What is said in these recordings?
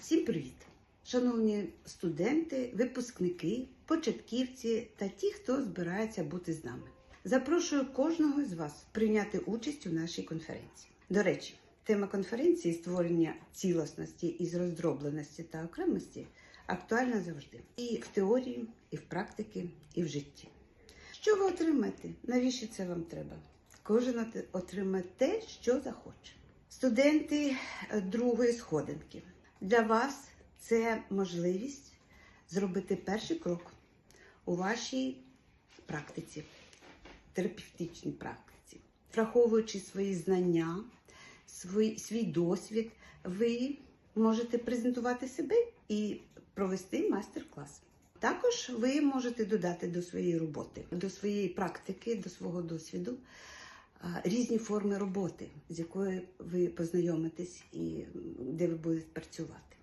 Всім привіт! Шановні студенти, випускники, початківці та ті, хто збирається бути з нами. Запрошую кожного з вас прийняти участь у нашій конференції. До речі, тема конференції створення цілісності із роздробленості та окремості актуальна завжди і в теорії, і в практиці, і в житті. Що ви отримаєте? Навіщо це вам треба? Кожен отримає те, що захоче. Студенти другої сходинки. Для вас це можливість зробити перший крок у вашій практиці, терапевтичній практиці. Враховуючи свої знання, свій, свій досвід, ви можете презентувати себе і провести майстер-клас. Також ви можете додати до своєї роботи, до своєї практики, до свого досвіду різні форми роботи, з якою ви познайомитесь і де ви будете працювати.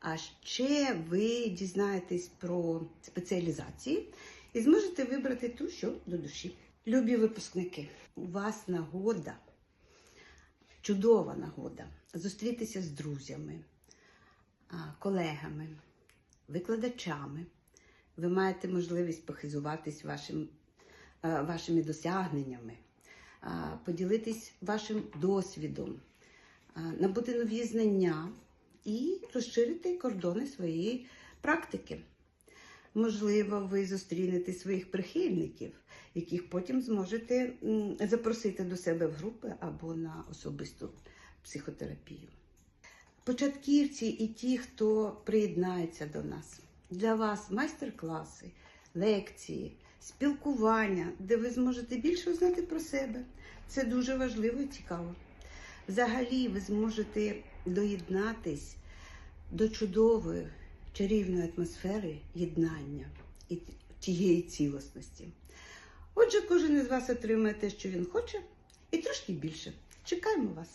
А ще ви дізнаєтесь про спеціалізації і зможете вибрати ту, що до душі. Любі випускники, у вас нагода, чудова нагода зустрітися з друзями, колегами, викладачами. Ви маєте можливість похизуватись вашим, вашими досягненнями, поділитись вашим досвідом, набути нові знання і розширити кордони своєї практики. Можливо, ви зустрінете своїх прихильників, яких потім зможете запросити до себе в групи або на особисту психотерапію. Початківці і ті, хто приєднається до нас. Для вас майстер-класи, лекції, спілкування, де ви зможете більше узнати про себе. Це дуже важливо і цікаво. Взагалі, ви зможете доєднатись до чудової чарівної атмосфери єднання і тієї цілісності. Отже, кожен із вас отримає те, що він хоче, і трошки більше. Чекаємо вас!